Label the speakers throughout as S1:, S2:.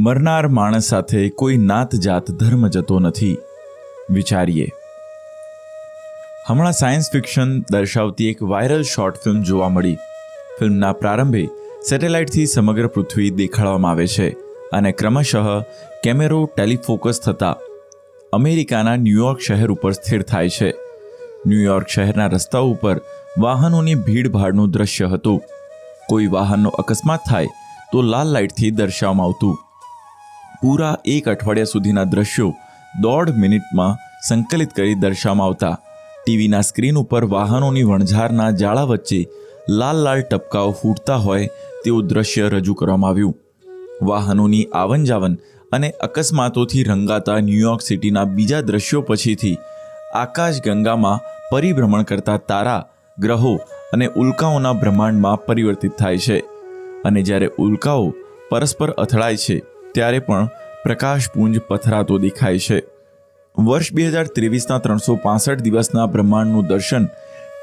S1: મરનાર માણસ સાથે કોઈ નાત જાત ધર્મ જતો નથી. વિચારીએ. હમણાં સાયન્સ ફિક્શન દર્શાવતી એક વાયરલ શોર્ટ ફિલ્મ જોવા મળી. ફિલ્મના પ્રારંભે સેટેલાઇટથી સમગ્ર પૃથ્વી દેખાડવામાં આવે છે અને ક્રમશઃ કેમેરો ટેલિફોકસ થતાં અમેરિકાના ન્યૂયોર્ક શહેર ઉપર સ્થિર થાય છે. ન્યૂયોર્ક શહેરના રસ્તાઓ ઉપર વાહનોની ભીડભાડનું દ્રશ્ય હતું. કોઈ વાહનનો અકસ્માત થાય તો લાલ લાઇટથી દર્શાવવામાં આવતું. પૂરા એક અઠવાડિયા સુધીના દ્રશ્યો દોઢ મિનિટમાં સંકલિત કરી દર્શાવવામાં આવતા. ટીવીના સ્ક્રીન ઉપર વાહનોની વણઝારના જાળા વચ્ચે લાલ લાલ ટપકાઓ ફૂટતા હોય તેવું દ્રશ્ય રજૂ કરવામાં આવ્યું. વાહનોની આવન જાવન અને અકસ્માતોથી રંગાતા ન્યૂયોર્ક સિટીના બીજા દ્રશ્યો પછીથી આકાશગંગામાં પરિભ્રમણ કરતા તારા, ગ્રહો અને ઉલ્કાઓના બ્રહ્માંડમાં પરિવર્તિત થાય છે. અને જ્યારે ઉલ્કાઓ પરસ્પર અથડાય છે ત્યારે પણ પ્રકાશપુંજ પથરાતો દેખાય છે. વર્ષ બે હજાર ત્રેવીસના ત્રણસો પાસઠ દિવસના બ્રહ્માંડનું દર્શન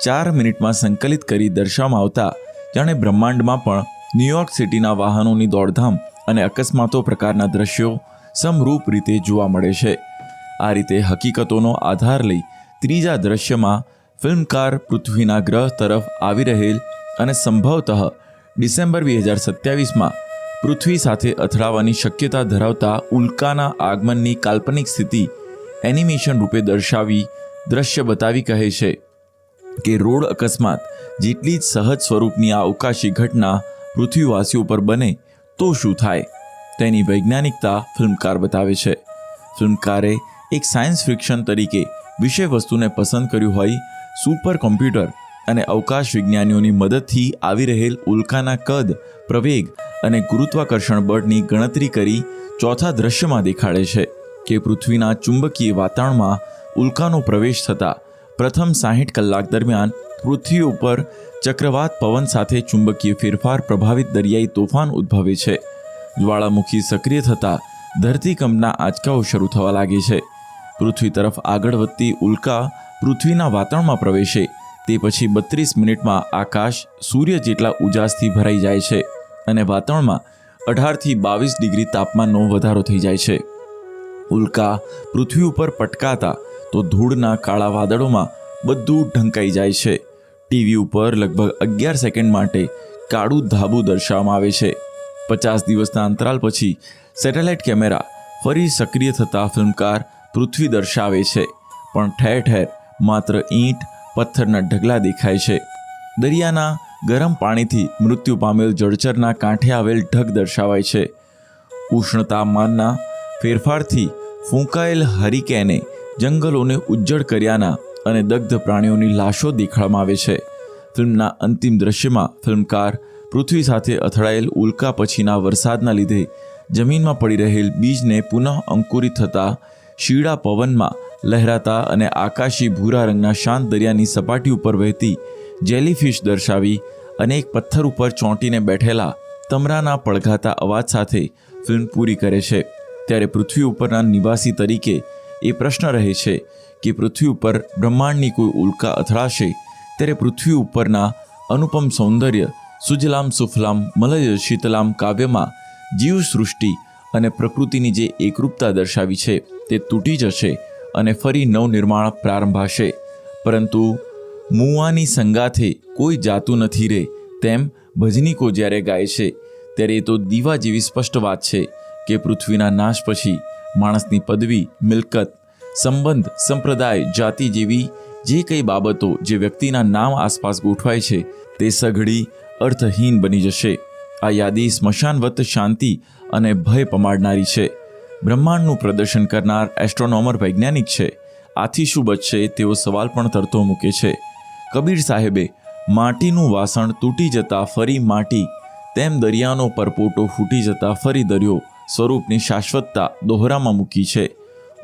S1: ચાર મિનિટમાં સંકલિત કરી દર્શાવવામાં આવતા જાણે બ્રહ્માંડમાં પણ ન્યૂયોર્ક સિટીના વાહનોની દોડધામ અને અકસ્માતો પ્રકારના દ્રશ્યો સમરૂપ રીતે જોવા મળે છે. આ રીતે હકીકતોનો આધાર લઈ ત્રીજા દ્રશ્યમાં ફિલ્મકાર પૃથ્વીના ગ્રહ તરફ આવી રહેલ અને સંભવતઃ ડિસેમ્બર બે હજાર સત્યાવીસમાં પૃથ્વી સાથે અથડાવાની શક્યતા ધરાવતા ઉલ્કાના આગમનની કાલ્પનિક સ્થિતિ એનિમેશન રૂપે દર્શાવી દ્રશ્ય બતાવી કહે છે કે રોડ અકસ્માત જેટલી જ સહજ સ્વરૂપની આ અવકાશી ઘટના પૃથ્વીવાસીઓ પર બને તો શું થાય? તેની વૈજ્ઞાનિકતા ફિલ્મકાર બતાવે છે. ફિલ્મકારે એક સાયન્સ ફિક્શન તરીકે વિષય વસ્તુને પસંદ કર્યું હોય સુપર કોમ્પ્યુટર અને અવકાશ વિજ્ઞાનીઓની મદદથી આવી રહેલ ઉલ્કાના કદ, પ્રવેગ અને ગુરુત્વાકર્ષણ બળની ગણતરી કરી ચોથા દ્રશ્યમાં દેખાડે છે કે પૃથ્વીના ચુંબકીય વાતાવરણમાં ઉલ્કાનો પ્રવેશ થતાં પ્રથમ સાહીઠ કલાક દરમિયાન પૃથ્વી ઉપર ચક્રવાત પવન સાથે ચુંબકીય ફેરફાર પ્રભાવિત દરિયાઈ તોફાન ઉદ્ભવે છે. જ્વાળામુખી સક્રિય થતાં ધરતીકંપના આંચકાઓ શરૂ થવા લાગે છે. પૃથ્વી તરફ આગળ વધતી ઉલ્કા પૃથ્વીના વાતાવરણમાં પ્રવેશે તે પછી બત્રીસ મિનિટમાં આકાશ સૂર્ય જેટલા ઉજાસથી ભરાઈ જાય છે અને વાતાવરણમાં અઢારથી બાવીસ ડિગ્રી તાપમાનનો વધારો થઈ જાય છે. ઉલ્કા પૃથ્વી ઉપર પટકાતા તો ધૂળના કાળા વાદળોમાં બધું ઢંકાઈ જાય છે. ટીવી ઉપર લગભગ અગિયાર સેકન્ડ માટે કાળું ધાબું દર્શાવવામાં આવે છે. પચાસ દિવસના અંતરાલ પછી સેટેલાઇટ કેમેરા ફરી સક્રિય થતા ફિલ્મકાર પૃથ્વી દર્શાવે છે. પણ ઠેર ઠેર માત્ર ઈંટ પથ્થરના ઢગલા દેખાય છે. દરિયાના ગરમ પાણીથી મૃત્યુ પામેલ જળચરના કાંઠે આવેલ ઢગ દર્શાવાય છે. ઉષ્ણતામાનના ફેરફારથી ફૂંકાયેલ હરિકેને જંગલોને ઉજ્જડ કર્યાના અને દગ્ધ પ્રાણીઓની લાશો દેખાડવામાં આવે છે. ફિલ્મના અંતિમ દ્રશ્યમાં ફિલ્મકાર પૃથ્વી સાથે અથડાયેલ ઉલ્કા પછીના વરસાદના લીધે જમીનમાં પડી રહેલ બીજને પુનઃ અંકુરિત થતા શીળા પવનમાં લહેરાતા અને આકાશી ભૂરા રંગના શાંત દરિયાની સપાટી ઉપર વહેતી જેલીફિશ દર્શાવી અને એક પથ્થર ઉપર ચોંટીને બેઠેલા તમરાના પડઘાતા અવાજ સાથે ફિલ્મ પૂરી કરે છે. ત્યારે પૃથ્વી ઉપરના નિવાસી તરીકે એ પ્રશ્ન રહે છે કે પૃથ્વી ઉપર બ્રહ્માંડની કોઈ ઉલ્કા અથડાશે? ત્યારે પૃથ્વી ઉપરના અનુપમ સૌંદર્ય, સુજલામ સુફલામ, મલય શીતલામ કાવ્યમાં જીવસૃષ્ટિ અને પ્રકૃતિની જે એકરૂપતા દર્શાવી છે, તે તૂટી જશે. અને ફરી નવનિર્માણ પ્રારંભાશે. પરંતુ મુવાની સંગાથે કોઈ જાતું નથી રે, તેમ ભજનીકો જ્યારે ગાય છે, ત્યારે એ તો દીવા જેવી સ્પષ્ટ વાત છે કે પૃથ્વીના નાશ પછી માણસની પદવી, મિલકત, સંબંધ, સંપ્રદાય, જાતિ જેવી જે કંઈ બાબતો જે વ્યક્તિના નામ આસપાસ ગોઠવાય છે, તે સઘળી અર્થહીન બની જશે. આ યાદી સ્મશાનવત શાંતિ અને ભય પમાડનારી છે. બ્રહ્માંડનું પ્રદર્શન કરનાર એસ્ટ્રોનોમર વૈજ્ઞાનિક છે. આથી શું બચશે, તેવો સવાલ પણ તરતો મૂકે છે. કબીર સાહેબે, માટીનું વાસણ તૂટી જતા ફરી માટી, તેમ દરિયાનો પરપોટો ફૂટી જતા ફરી દરિયો, સ્વરૂપની શાશ્વતતા દોહરામાં મૂકી છે.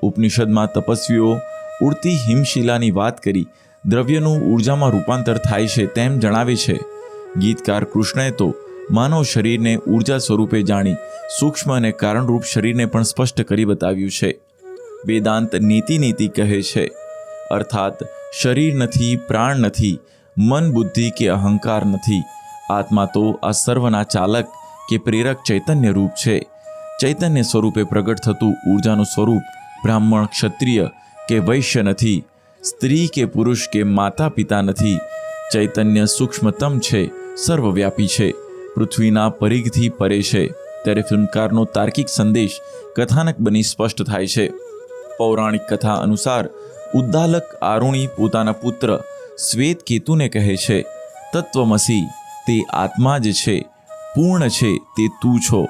S1: ઉપનિષદમાં તપસ્વીઓ ઉડતી હિમશિલાની વાત કરી, દ્રવ્યનું ઉર્જામાં રૂપાંતર થાય છે તેમ જણાવે છે. ગીતકાર કૃષ્ણએ તો માનવ શરીરને ઊર્જા સ્વરૂપે જાણી સૂક્ષ્મ અને કારણરૂપ શરીરને પણ સ્પષ્ટ કરી બતાવ્યું છે. વેદાંત નીતિ નીતિ કહે છે, અર્થાત, શરીર નથી, પ્રાણ નથી, મન બુદ્ધિ કે અહંકાર નથી, આત્મા તો આ સર્વના ચાલક કે પ્રેરક ચૈતન્ય રૂપ છે. ચૈતન્ય સ્વરૂપે પ્રગટ થતું ઉર્જાનું સ્વરૂપ બ્રાહ્મણ, ક્ષત્રિય કે વૈશ્ય નથી, સ્ત્રી કે પુરુષ કે માતા પિતા નથી, ચૈતન્ય સૂક્ષ્મતમ છે, સર્વવ્યાપી છે, પૃથ્વીના પરિઘથી પરે છે. ત્યારે ફિલ્મકારનો તાર્કિક સંદેશ કથાનક બની સ્પષ્ટ થાય છે. પૌરાણિક કથા અનુસાર, ઉદ્દાલક આરુણી પોતાના પુત્ર શ્વેત કેતુને કહે છે, તત્વમસી, તે આત્મા જ છે, પૂર્ણ છે, તે તું છો.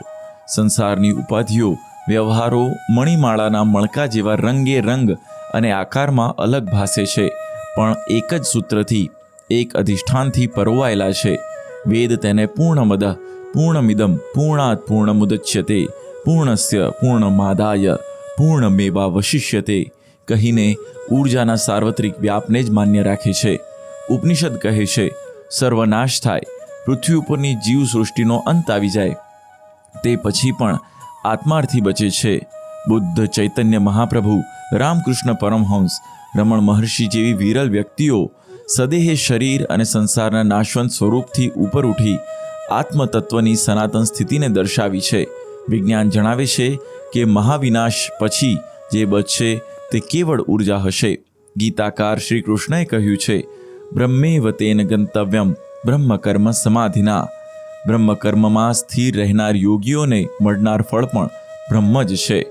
S1: સંસારની ઉપાધિઓ, વ્યવહારો, મણિમાળાના મણકા જેવા રંગે રંગ અને આકારમાં અલગ ભાસે છે, પણ એક જ સૂત્રથી, એક અધિષ્ઠાનથી પરોવાયેલા છે. વેદ તેને પૂર્ણમદ પૂર્ણમિદમ પૂર્ણાત પૂર્ણમુદચ્યતે પૂર્ણસ્ય પૂર્ણમાદાય પૂર્ણમેવા વશિષ્યતે કહીને ઊર્જાના સાર્વત્રિક વ્યાપને જ માન્ય રાખે છે ઉપનિષદ કહે છે સર્વનાશ થાય પૃથ્વી ઉપરની જીવ સૃષ્ટિનો અંત આવી જાય। તે પછી પણ આત્માર્થી બચે છે। બુદ્ધ ચૈતન્ય મહાપ્રભુ રામકૃષ્ણ પરમહંસ, રમણ મહર્ષિ જેવી વિરલ વ્યક્તિઓ, સદેહે શરીર અને સંસારના નાશવંત સ્વરૂપથી ઉપર ઉઠી આત્મતત્વની સનાતન સ્થિતિને દર્શાવી છે. વિજ્ઞાન જણાવે છે કે મહાવિનાશ પછી જે બચશે તે કેવળ ઊર્જા હશે. ગીતાકાર શ્રી કૃષ્ણએ કહ્યું છે, બ્રહ્મેવ તેન ગંતવ્યમ, બ્રહ્મકર્મ સમાધિના. બ્રહ્મકર્મમાં સ્થિર રહેનાર યોગીઓને મળનાર ફળ પણ બ્રહ્મ જ છે.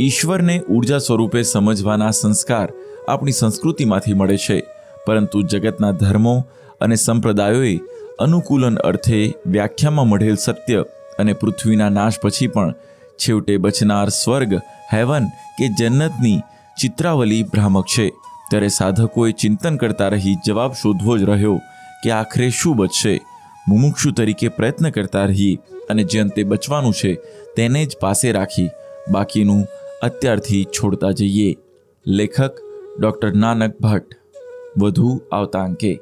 S1: ઈશ્વરને ઊર્જા સ્વરૂપે સમજવાના સંસ્કાર આપણી સંસ્કૃતિમાંથી મળે છે. પરંતુ જગતના ધર્મો અને સંપ્રદાયોએ અનુકૂલન અર્થે વ્યાખ્યામાં મળેલ સત્ય અને પૃથ્વીના નાશ પછી પણ છેવટે બચનાર સ્વર્ગ, હેવન કે જન્નતની ચિત્રાવલી ભ્રામક છે. ત્યારે સાધકોએ ચિંતન કરતા રહી જવાબ શોધવો જ રહ્યો કે આખરે શું બચશે? મુમુક્ષુ તરીકે પ્રયત્ન કરતા રહી અને જે અંતે બચવાનું છે તેને જ પાસે રાખી બાકીનું અત્યારથી છોડતા જઈએ. લેખક ડૉક્ટર નાનક ભટ્ટ. વધુ આવતા અંકે